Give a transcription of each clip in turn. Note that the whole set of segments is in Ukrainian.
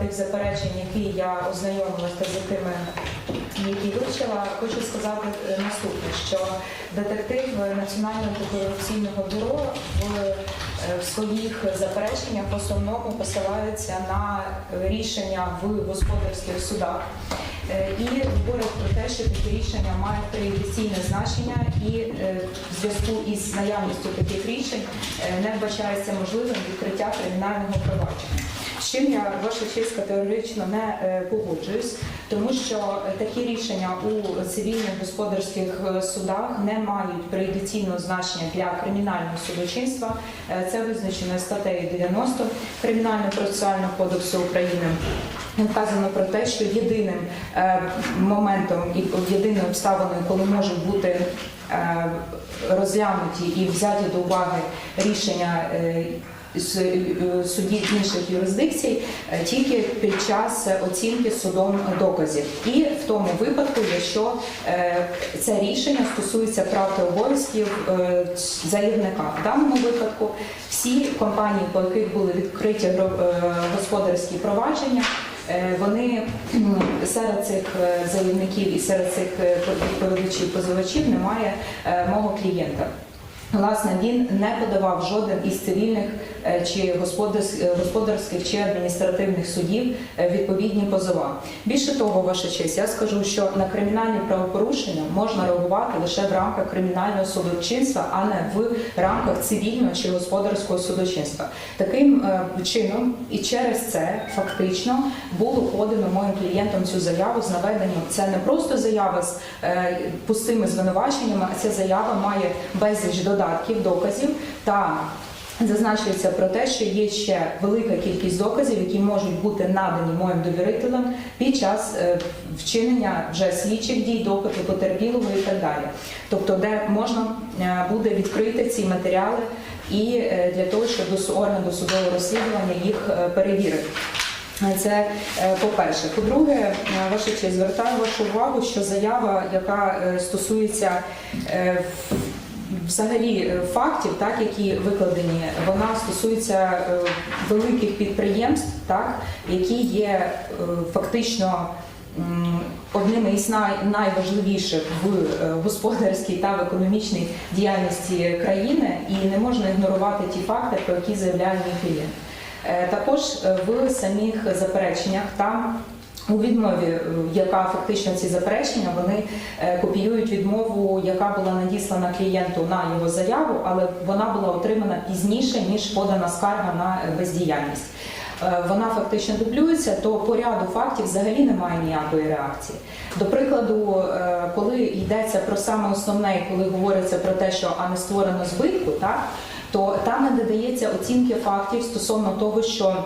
тих заперечень, які я ознайомилася з якими які вивчила, хочу сказати е, наступне, що детектив Національного антикорупційного бюро в, е, своїх запереченнях в основному посилаються на рішення в господарських судах. Е, І говорять про те, що такі рішення мають преюдиційне значення, і в зв'язку із наявністю таких рішень не вбачається можливим відкриття кримінального провадження. Чим я ваша честь категорично не е, погоджуюсь, тому що е, такі рішення у цивільних господарських е, судах не мають преюдиційного значення для кримінального судочинства. Це визначено статтею 90 Кримінального процесуального кодексу України. Вказано про те, що єдиним моментом і єдиною обставиною, коли можуть бути розглянуті і взяті до уваги рішення е, е, інших юрисдикцій е, тільки під час оцінки судом доказів, і в тому випадку, якщо е, це рішення стосується прав та обов'язків заявника. В даному випадку всі компанії, по яких були відкриті господарські провадження. Вони серед цих заявників і серед цих відповідачів позивачів немає мого клієнта. Власне, він не подавав жоден із цивільних е, чи е, господарських чи адміністративних судів е, відповідні позова. Більше того, ваша честь, я скажу, що на кримінальні правопорушення можна реагувати лише в рамках кримінального судочинства, а не в рамках цивільного чи господарського судочинства. Таким чином і через це фактично було подано моїм клієнтам цю заяву з наведенням. Це не просто заява з пустими звинуваченнями, а ця заява має безліч додатків, доказів та Зазначується про те, що є ще велика кількість доказів, які можуть бути надані моїм довірителям під час е, вчинення вже слідчих дій, допиту потерпілого і так далі. Тобто, де можна е, буде відкрити ці матеріали і е, для того, щоб орган досудового розслідування їх перевірив. Це по-перше. По-друге, е, ваша честь, звертаю вашу увагу, що заява, яка стосується взагалі е, фактів, так які викладені, вона стосується е, великих підприємств, так які є е, фактично. Одними із найважливіших в господарській та в економічній діяльності країни, і не можна ігнорувати ті факти, про які заявляє мій Також в самих запереченнях там у відмові, е, яка фактично ці заперечення, вони е, копіюють відмову, яка була надіслана клієнту на його заяву, але вона була отримана пізніше ніж подана скарга на е, бездіяльність. Вона фактично дублюється, то по ряду фактів взагалі немає ніякої реакції. До прикладу, коли йдеться про саме основне, коли говориться про те, що а не створено збитку, так то там не додається оцінки фактів стосовно того, що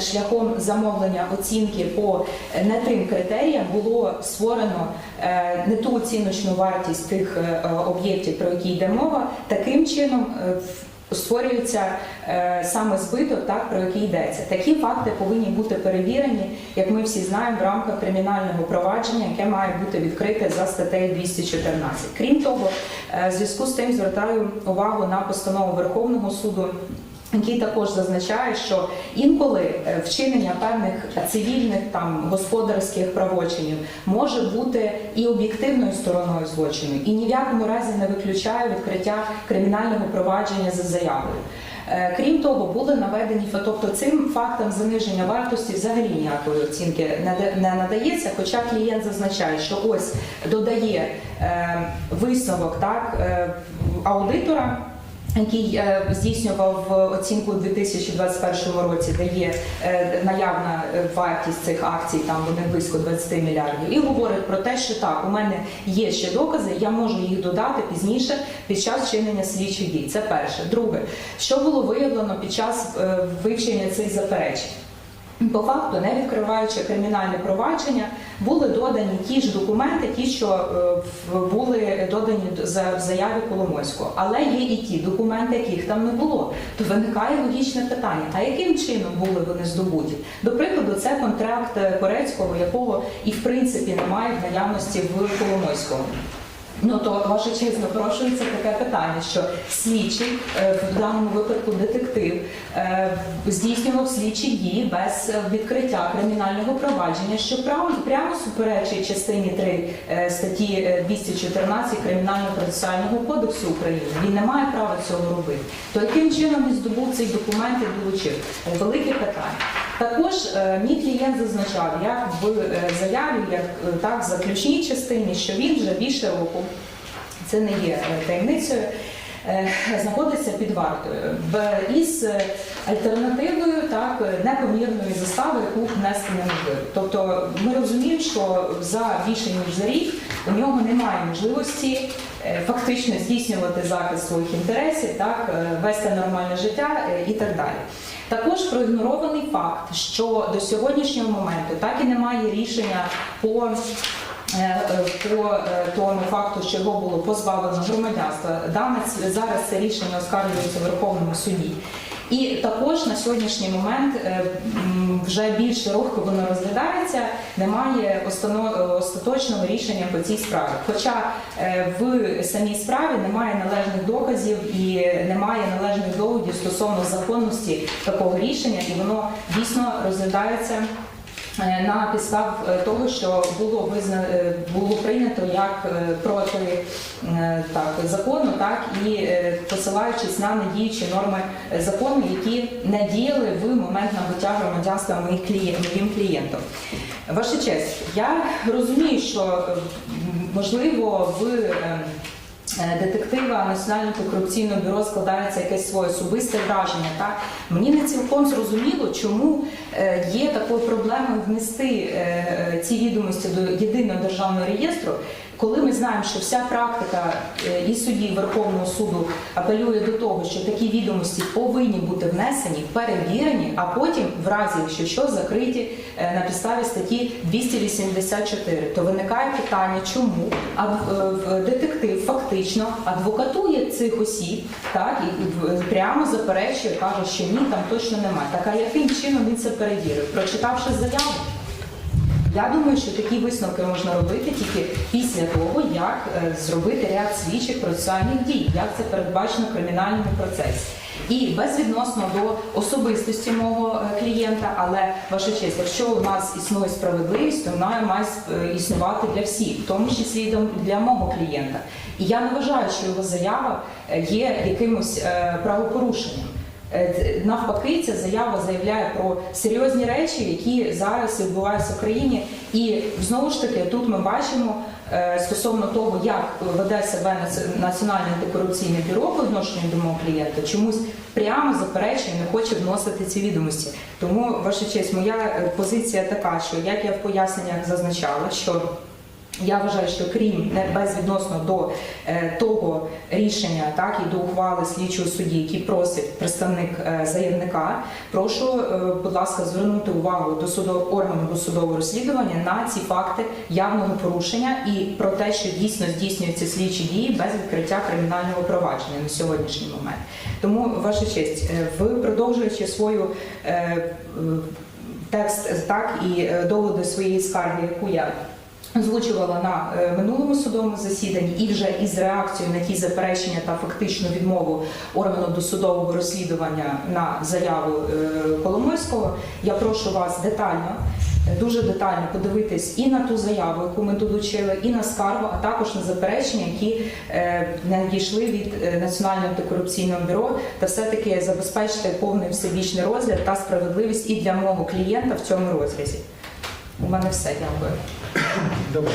шляхом замовлення оцінки по е, не тим критеріям було створено е, не ту оціночну вартість тих е, е, об'єктів, про які йде мова, таким чином. е, Створюється е, саме збиток, так про який йдеться. Такі факти повинні бути перевірені, як ми всі знаємо, в рамках кримінального провадження, яке має бути відкрите за статтею 214. Крім того, е, в зв'язку з тим звертаю увагу на постанову Верховного суду. Який також зазначає, що інколи е, вчинення певних цивільних там господарських правочинів може бути і об'єктивною стороною злочину, і ні в якому разі не виключає відкриття кримінального провадження за заявою. Е, Крім того, були наведені тобто цим фактам заниження вартості взагалі ніякої оцінки не надається. Хоча клієнт зазначає, що ось додає е, висновок так аудитора який е, здійснював оцінку у 2021 році, де є е, наявна е, вартість цих акцій, там вони близько 20 мільярдів, і говорить про те, що так, у мене є ще докази, я можу їх додати пізніше під час вчинення слідчих дій. Це перше. Друге, що було виявлено під час е, вивчення цих заперечень. По факту, не відкриваючи кримінальне провадження, були додані ті ж документи, ті, що е, були додані за- заяві Коломойського. Але є і ті документи, яких там не було. То виникає логічне питання: а яким чином були вони здобуті? До прикладу, це контракт Корецького, якого і в принципі немає в наявності в Коломойського. Ну то ваша честь напрошується таке питання, що слідчий е, в даному випадку детектив е, здійснював слідчі дії без відкриття кримінального провадження, що прямо прямо суперечить частині 3 е, статті е, 214 кримінального процесуального кодексу України. Він не має права цього робити. То яким чином він здобув цей документ і долучив? Велике питання. Також е, мій клієнт зазначав, як в е, заяві, як е, так в заключній частині, що він вже більше року, це не є таємницею, знаходиться під вартою із альтернативою так непомірної застави, яку внести неможливо. Тобто ми розуміємо, що за більше ніж за рік у нього немає можливості фактично здійснювати захист своїх інтересів, так вести нормальне життя і так далі. Також проігнорований факт, що до сьогоднішнього моменту так і немає рішення по е, е, по е, тому факту, що його було позбавлено громадянства. Дане зараз це рішення оскаржується в Верховному суді. І також на сьогоднішній момент е, вже більше широко воно розглядається, немає остаточного рішення по цій справі. Хоча е, в самій справі немає належних доказів і немає належних доводів стосовно законності такого рішення, і воно дійсно розглядається. Е, На підстав е, того, що було визна... е, було прийнято як проти так закону, так і посилаючись на недіючі норми закону, які не діяли в момент набуття громадянства моїм клієнтам. Ваша честь, я розумію, що можливо в детектива Національного корупційного бюро складається якесь своє особисте враження. Так? Мені не цілком зрозуміло, чому е, є такою проблемою внести е, е, ці відомості до єдиного державного реєстру, коли ми знаємо, що вся практика е, і судді Верховного суду апелює до того, що такі відомості повинні бути внесені, перевірені, а потім, в разі якщо що, закриті е, на підставі статті 284, то виникає питання, чому е, детектив фактично адвокатує цих осіб, так і прямо заперечує, каже, що ні, там точно немає. Так а яким чином він це перевірив? Прочитавши заяву. Я думаю, що такі висновки можна робити тільки після того, як е, зробити ряд слідчих процесуальних дій, як це передбачено в кримінальному процесі. І безвідносно до особистості мого е, клієнта, але ваша честь, якщо у нас існує справедливість, то вона має е, існувати для всіх, в тому числі для- мого клієнта. І я не вважаю, що його заява є якимось правопорушенням. Е, Навпаки, ця заява заявляє про серйозні речі, які зараз відбуваються в країні. І знову ж таки, тут ми бачимо е, стосовно того, як веде себе Національне антикорупційне бюро по відношенню до мого клієнта, чомусь прямо заперечує, не хоче вносити ці відомості. Тому, ваша честь, моя позиція така, що як я в поясненнях зазначала, що я вважаю, що крім не безвідносно до е, того рішення, так і до ухвали слідчого судді, який просить представник е, заявника, прошу, е, будь ласка, звернути увагу до судового органу досудового розслідування на ці факти явного порушення і про те, що дійсно здійснюються слідчі дії без відкриття кримінального провадження на сьогоднішній момент. Тому, ваша честь, е, ви продовжуючи свою е, е, текст е, так і е, доводи своєї скарги, яку я озвучувала на е, минулому судовому засіданні і вже із реакцією на ті заперечення та фактичну відмову органу досудового розслідування на заяву е, Коломойського. Я прошу вас детально. е, Дуже детально подивитись і на ту заяву, яку ми долучили, і на скаргу, а також на заперечення, які надійшли від Національного антикорупційного бюро, та все-таки забезпечити повний всебічний розгляд та справедливість і для мого клієнта в цьому розрізі. У мене все, дякую. Добре.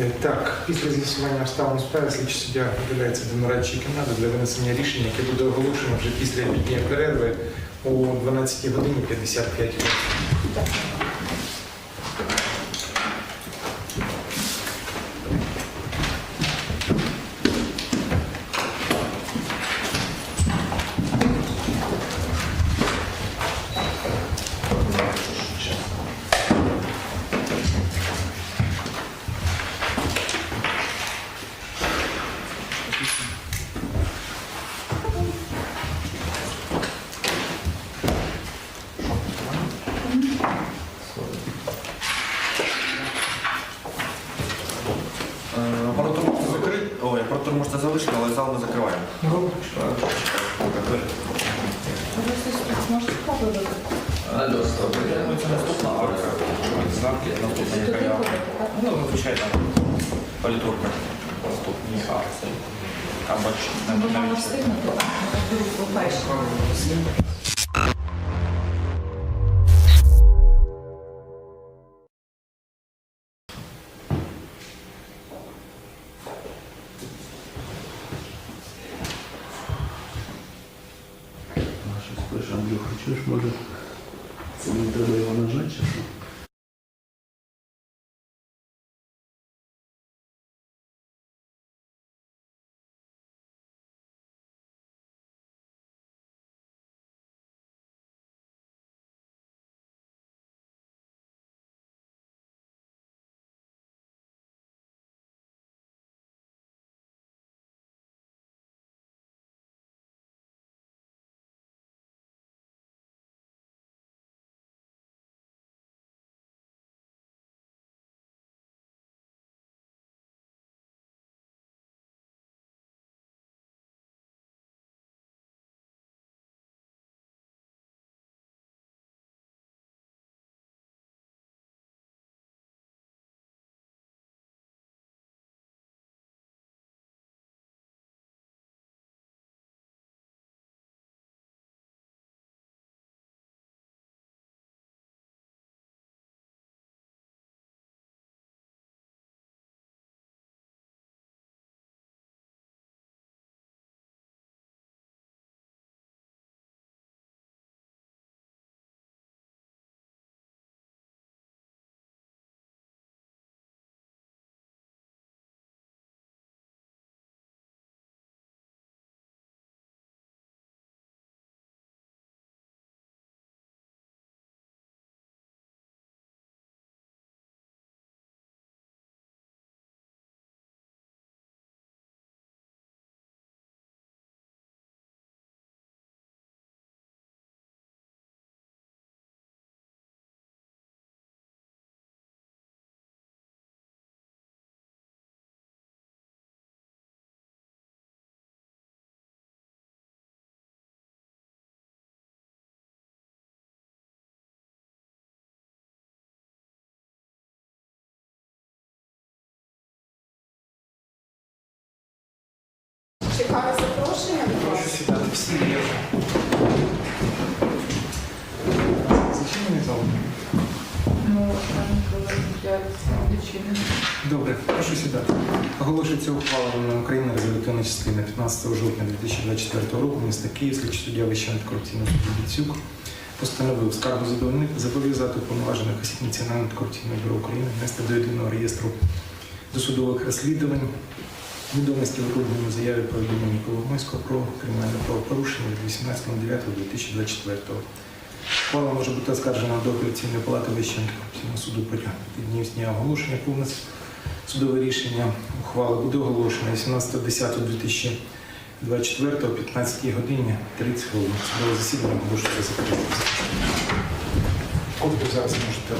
Е, Так, після з'ясування обставин справи слідчий суддя виділяється до нарадчої кімнати для винесення рішення, яке буде оголошено вже після обідньої перерви о 12 годині 55 хвилин. Можете залишити, але зал ми закриваємо. Спробувати? Це наступна арка. Знаки, наступна яка я. Ну, звичайно, політурка. Наступні арці. Там бачите, навіть- чуєш, може, це не треба його нажати що? Чекаю запрошення. Прошу сідати всі є. Зачинений зал? Ну, я відчинена. Добре, прошу сідати. Оголошується ухвала Головної України резолютивна частина 15 жовтня 2024 року міста Київ, слідчий суддя Вищого антикорупційного суду Біцюк постановив скаргу задовольнити зобов'язати уповноважених осіб Національного антикорупційного бюро України внести до єдиного реєстру досудових розслідувань відомості викладені заяві повідомлення Коломойського про кримінальне правопорушення від 18.09.2024 Ухвала може бути оскаржена до апеляційної палати Вищого антикорупційного суду протягом днів дня оголошення повністю судове рішення ухвали буде оголошено 18.10.2024 о 15 годині 30 хвилин. Судове засідання оголошується закритим. Копію зараз можете.